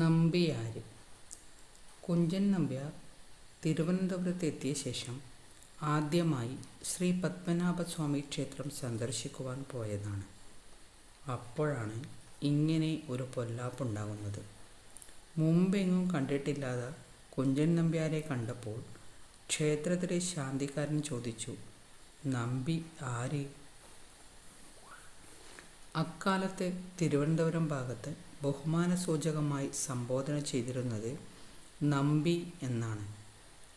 നമ്പിയാര്. കുഞ്ചൻ നമ്പ്യാർ തിരുവനന്തപുരത്ത് എത്തിയ ശേഷം ആദ്യമായി ശ്രീ പത്മനാഭസ്വാമി ക്ഷേത്രം സന്ദർശിക്കുവാൻ പോയതാണ്. അപ്പോഴാണ് ഇങ്ങനെ ഒരു പൊല്ലാപ്പുണ്ടാകുന്നത്. മുമ്പെങ്ങും കണ്ടിട്ടില്ലാതെ കുഞ്ചൻ നമ്പ്യാരെ കണ്ടപ്പോൾ ക്ഷേത്രത്തിലെ ശാന്തിക്കാരൻ ചോദിച്ചു നമ്പി ആര്? അക്കാലത്ത് തിരുവനന്തപുരം ഭാഗത്ത് ബഹുമാനസൂചകമായി സംബോധന ചെയ്തിരുന്നത് നമ്പി എന്നാണ്.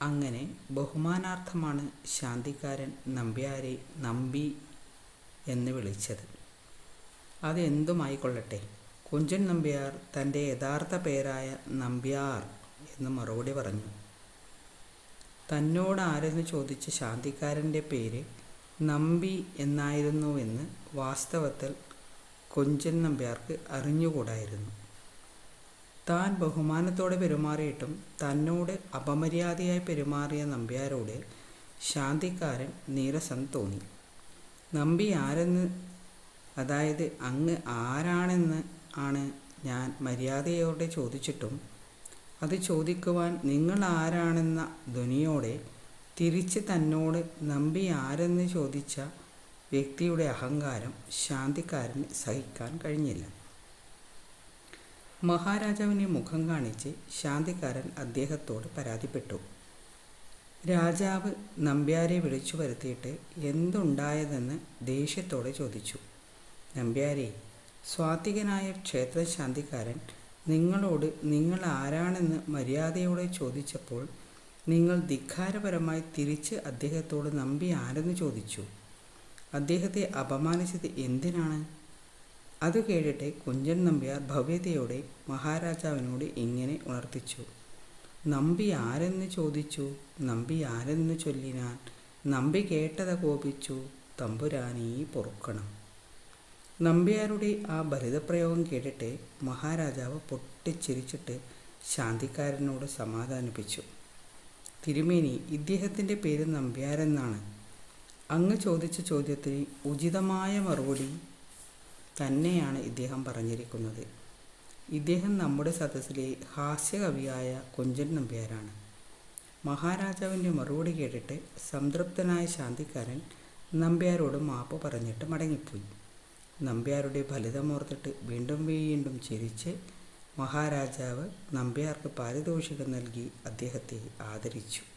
അങ്ങനെ ബഹുമാനാർത്ഥമാണ് ശാന്തിക്കാരൻ നമ്പ്യാരെ നമ്പി എന്ന് വിളിച്ചത്. അതെന്തുമായിക്കൊള്ളട്ടെ? കുഞ്ചൻ നമ്പ്യാർ തന്റെ യഥാർത്ഥ പേരായ നമ്പ്യാർ എന്ന് മറുപടി പറഞ്ഞു. തന്നോട് ആരെന്ന് ചോദിച്ച ശാന്തിക്കാരന്റെ പേര് നമ്പി എന്നായിരുന്നുവെന്ന് വാസ്തവത്തിൽ കുഞ്ചൻ നമ്പ്യാർക്ക് അറിഞ്ഞുകൂടായിരുന്നു. താൻ ബഹുമാനത്തോടെ പെരുമാറിയിട്ടും തന്നോട് അപമര്യാദയായി പെരുമാറിയ നമ്പ്യാരോട് ശാന്തിക്കാരൻ നീരസം തോന്നി. നമ്പി ആരെന്ന്? അതായത് അങ്ങ് ആരാണെന്ന് ആണ് ഞാൻ മര്യാദയോടെ ചോദിച്ചിട്ടും അത് ചോദിക്കുവാൻ നിങ്ങൾ ആരാണെന്ന ധ്വനിയോടെ തിരിച്ച് തന്നോട് നമ്പി ആരെന്ന് ചോദിച്ച വ്യക്തിയുടെ അഹങ്കാരം ശാന്തിക്കാരന് സഹിക്കാൻ കഴിഞ്ഞില്ല. മഹാരാജാവിനെ മുഖം കാണിച്ച് ശാന്തിക്കാരൻ അദ്ദേഹത്തോട് പരാതിപ്പെട്ടു. രാജാവ് നമ്പ്യാരെ വിളിച്ചു വരുത്തിയിട്ട് എന്തുണ്ടായതെന്ന് ദേഷ്യത്തോടെ ചോദിച്ചു. നമ്പ്യാരെ സ്വാത്വികനായ ക്ഷേത്ര ശാന്തിക്കാരൻ നിങ്ങളോട് നിങ്ങൾ ആരാണെന്ന് മര്യാദയോടെ ചോദിച്ചപ്പോൾ നിങ്ങൾ ധിക്കാരപരമായി തിരിച്ച് അദ്ദേഹത്തോട് നമ്പി ആരെന്ന് ചോദിച്ചു. അദ്ദേഹത്തെ അപമാനിച്ചത് എന്തിനാണ്? അത് കേട്ടിട്ട് കുഞ്ചൻ നമ്പ്യാർ ഭവ്യതയോടെ മഹാരാജാവിനോട് ഇങ്ങനെ ഉണർത്തിച്ചു. നമ്പി ആരെന്ന് ചോദിച്ചു? നമ്പി ആരെന്ന് ചൊല്ലിനാൻ? നമ്പി കേട്ടത കോപിച്ചു? തമ്പുരാനീ പൊറുക്കണം. നമ്പ്യാരുടെ ആ ഭരിതപ്രയോഗം കേട്ടിട്ട് മഹാരാജാവ് പൊട്ടിച്ചിരിച്ചിട്ട് ശാന്തിക്കാരനോട് സമാധാനിപ്പിച്ചു. തിരുമേനി ഇദ്ദേഹത്തിന്റെ പേര് നമ്പ്യാരെന്നാണ്. അങ്ങ് ചോദിച്ച ചോദ്യത്തിന് ഉചിതമായ മറുപടി തന്നെയാണ് ഇദ്ദേഹം പറഞ്ഞിരിക്കുന്നത്. ഇദ്ദേഹം നമ്മുടെ സദസ്സിലെ ഹാസ്യകവിയായ കുഞ്ചൻ നമ്പ്യാരാണ്. മഹാരാജാവിന്റെ മറുപടി കേട്ടിട്ട് സംതൃപ്തനായ ശാന്തിക്കാരൻ നമ്പ്യാരോട് മാപ്പ് പറഞ്ഞിട്ട് മടങ്ങിപ്പോയി. നമ്പ്യാരുടെ ഫലിതമോർത്തിട്ട് വീണ്ടും വീണ്ടും ചിരിച്ച് മഹാരാജാവ് നമ്പ്യാർക്ക് പാരിതോഷികം നൽകി അദ്ദേഹത്തെ ആദരിച്ചു.